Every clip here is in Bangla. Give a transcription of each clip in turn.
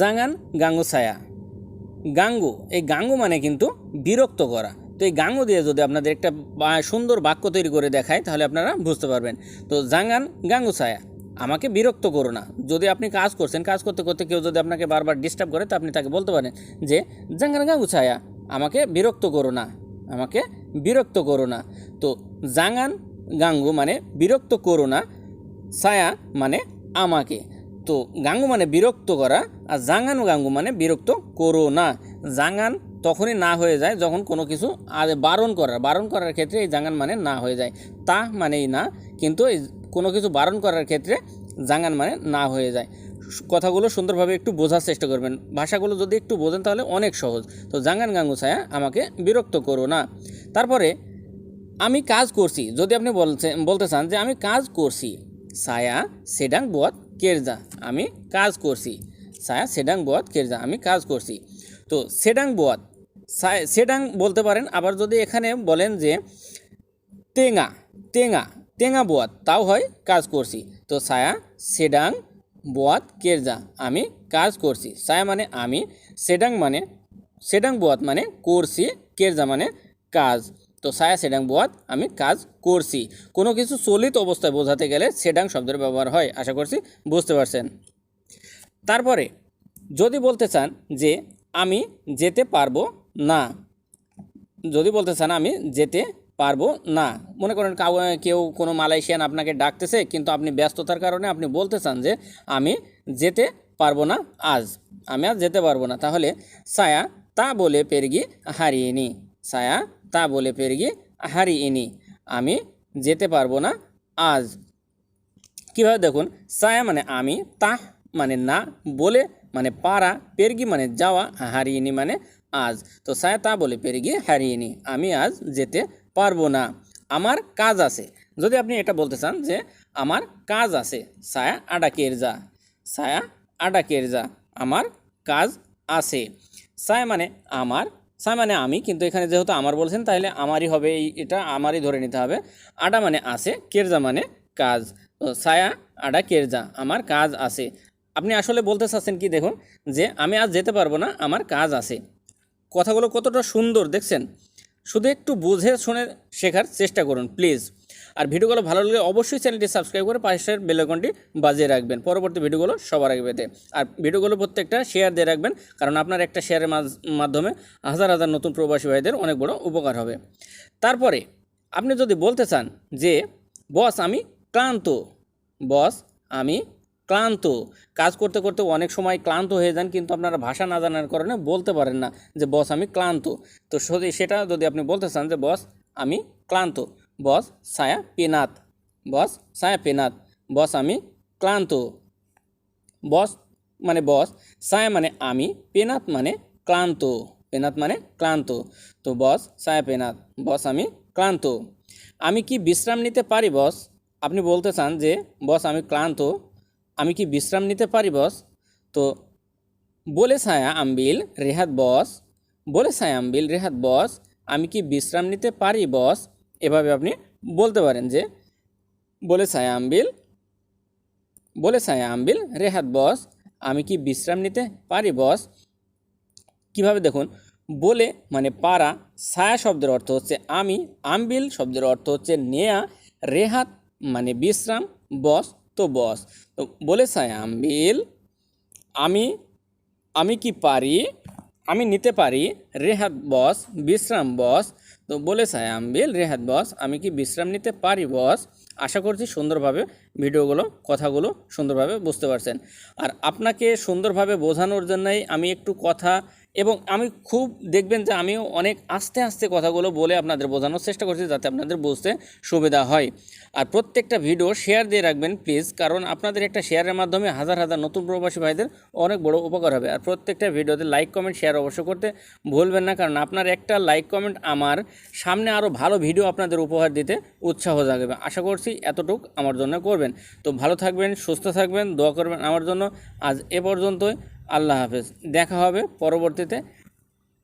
জাঙ্গান গাঙ্গু ছায়া। গাঙ্গু এই গাঙ্গু মানে কিন্তু বিরক্ত করা। তো এই গাঙ্গু দিয়ে যদি আপনাদের একটা সুন্দর বাক্য তৈরি করে দেখায় তাহলে আপনারা বুঝতে পারবেন। তো জাঙ্গান গাঙ্গু ছায়া, আমাকে বিরক্ত করো না। যদি আপনি কাজ করছেন, কাজ করতে করতে কেউ যদি আপনাকে বারবার ডিস্টার্ব করে, তো আপনি তাকে বলতে পারেন যে জাঙ্গান গাঙ্গু ছায়া, আমাকে বিরক্ত করো না, আমাকে বিরক্ত করো না। তো জাঙ্গান গাঙ্গু মানে বিরক্ত করো না, ছায়া মানে আমাকে। তো গাঙ্গু মানে বিরক্ত করা আর জাঙ্গান গাঙ্গু মানে বিরক্ত করো না। জাঙ্গান তখনই না হয়ে যায় যখন কোনো কিছু বারণ করার বারণ করার ক্ষেত্রে এই জাঙ্গান মানে না হয়ে যায়। তা মানেই না, কিন্তু এই কোনো কিছু বারণ করার ক্ষেত্রে জাঙ্গান মানে না হয়ে যায়। কথাগুলো সুন্দরভাবে একটু বোঝার চেষ্টা করবেন। ভাষাগুলো যদি একটু বোঝেন তাহলে অনেক সহজ। তো জাঙ্গান গাঙ্গু ছায়া আমাকে বিরক্ত করো না। তারপরে আমি কাজ করছি। যদি আপনি বলছে, বলতে চান যে আমি কাজ করছি, ছায়া সেডাং বধ কেরজা, আমি কাজ করছি। ছায়া সেডাং বধ কেরজা আমি কাজ করছি। তো সেডাং বধ সেডাং বলতে পারেন, আবার যদি এখানে বলেন যে তেঙা তেঙা তেঙা বোয়াত, তাও হয় কাজ করছি। তো সায়া সেডাং বোয়াত কেরজা আমি কাজ করছি। সায়া মানে আমি, সেডাং মানে সেডাং বোয়াত মানে করছি কেরজা মানে কাজ। তো সায়া সেডাং বোয়াত, আমি কাজ করছি। কোনো কিছু চলিত অবস্থায় বোঝাতে গেলে সেডাং শব্দের ব্যবহার হয়, আশা করছি বুঝতে পারছেন। তারপরে, যদি বলতে চান যে আমি যেতে পারব না, যদি বলতে চান আমি যেতে পারব না, মনে করেন কাউ কোনো মালয়েশিয়ান আপনাকে ডাকতেছে, কিন্তু আপনি ব্যস্ততার কারণে আপনি বলতে চান যে আমি যেতে পারব না আজ, আমি আজ যেতে পারব না, তাহলে সায়া তা বলে পেরগি হারিয়েনি সায়া তা বলে পেরগি হারিয়েনি আমি যেতে পারব না আজ। কীভাবে দেখুন, সায়া মানে আমি, তাহ মানে না বলে মানে পারা, পেরগি মানে যাওয়া, হারিয়েনি মানে আজ। তো ছায়া তা বলে, পেরগি হারিয়েনি, আমি আজ যেতে পারব না। আমার কাজ আছে। যদি আপনি এটা বলতে চান যে আমার কাজ আছে ছায়া আডাকের যা ছায়া আডাকের যা আমার কাজ আছে। সায় মানে আমার, সায় মানে আমি, কিন্তু এখানে যেহেতু আমার বলছেন তাহলে আমারই হবে এই, এটা আমারই ধরে নিতে হবে। আডা মানে আছে, কেরজা মানে কাজ। তো সায়া আডা কেরজা, আমার কাজ আছে। আপনি আসলে বলতে চাচ্ছেন কি দেখুন, যে আমি আজ যেতে পারব না, আমার কাজ আছে। কথাগুলো কতটা সুন্দর, দেখছেন? শুধু একটু বুঝে শুনে শেখার চেষ্টা করুন প্লিজ আর ভিডিওগুলো ভালো লাগলে অবশ্যই চ্যানেলটি সাবস্ক্রাইব করে পাশের বেলাইকনটি বাজিয়ে রাখবেন। পরবর্তী ভিডিওগুলো সবার আগে পেতে। আর ভিডিওগুলো প্রত্যেকটা শেয়ার দিয়ে রাখবেন, কারণ আপনার একটা শেয়ারের মাধ্যমে হাজার হাজার নতুন প্রবাসী ভাইদের অনেক বড় উপকার হবে। তারপরে, আপনি যদি বলতে চান যে, বস, আমি ক্লান্ত। বস, আমি ক্লান্ত। কাজ করতে করতে অনেক সময় ক্লান্ত হয়ে যান, কিন্তু আপনারা ভাষা না জানার কারণে বলতে পারেন না যে, বস, আমি ক্লান্ত। তো সেটা যদি আপনি বলতে চান যে, বস, আমি ক্লান্ত। বস ছায়া পেনাত। বস ছায়া পেনাত। বস, আমি ক্লান্ত। বস মানে বস ছায়া মানে আমি, পেনাত মানে ক্লান্ত। পেনাত মানে ক্লান্ত। তো বস ছায়া পেনাত। বস, আমি ক্লান্ত। আমি কি বিশ্রাম নিতে পারি, বস? আপনি বলতে চান যে, বস, আমি ক্লান্ত। আমি কি বিশ্রাম নিতে পারি, বস? তো বলে ছায়া আম্বিল, রেহাত, বস। বলে ছায়া আম্বিল, রেহাত, বস, আমি কি বিশ্রাম নিতে পারি, বস? এভাবে আপনি বলতে পারেন যে, বলে ছায়া আম্বিল, বলে ছায়া আম্বিল, রেহাত, বস, আমি কি বিশ্রাম নিতে পারি, বস? কীভাবে দেখুন, বলে মানে পারা, ছায়া শব্দের অর্থ হচ্ছে আমি, আম্বিল শব্দের অর্থ হচ্ছে নেয়া, রেহাত মানে বিশ্রাম, বস তো বস, তো বলে ছায়া আম্বিল আমি আমি কি পারি? আমি নিতে পারি? রেহাত বস, বিশ্রাম বস, তো বলে ছায়া আম্বিল রেহাত বস, আমি কি বিশ্রাম নিতে পারি বস? আশা করছি সুন্দরভাবে ভিডিওগুলো, কথাগুলো সুন্দরভাবে বুঝতে পারছেন। আর আপনাকে সুন্দরভাবে বোঝানোর জন্যই আমি একটু কথা এবং আমি খুব দেখবেন যে আমিও অনেক আস্তে আস্তে কথাগুলো বলে আপনাদের বোঝানোর চেষ্টা করছি যাতে আপনাদের বুঝতে সুবিধা হয়। আর প্রত্যেকটা ভিডিও শেয়ার দিয়ে রাখবেন প্লিজ কারণ আপনাদের একটা শেয়ারের মাধ্যমে হাজার হাজার নতুন প্রবাসী ভাইদের অনেক বড় উপকার হবে। আর প্রত্যেকটা ভিডিওতে লাইক কমেন্ট শেয়ার অবশ্য করতে ভুলবেন না, কারণ আপনার একটা লাইক কমেন্ট আমার সামনে আরও ভালো ভিডিও আপনাদের উপহার দিতে উৎসাহ জাগাবে। আশা করছি এতটুক আমার জন্য করবেন। তো ভালো থাকবেন, সুস্থ থাকবেন, দোয়া করবেন আমার জন্য। আজ এ পর্যন্তই। আল্লাহ হাফেজ। দেখা হবে পরবর্তীতে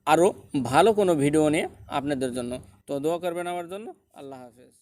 আরও ভালো কোনো ভিডিও নিয়ে আপনাদের জন্য। তো দোয়া করবেন আমার জন্য। আল্লাহ হাফেজ।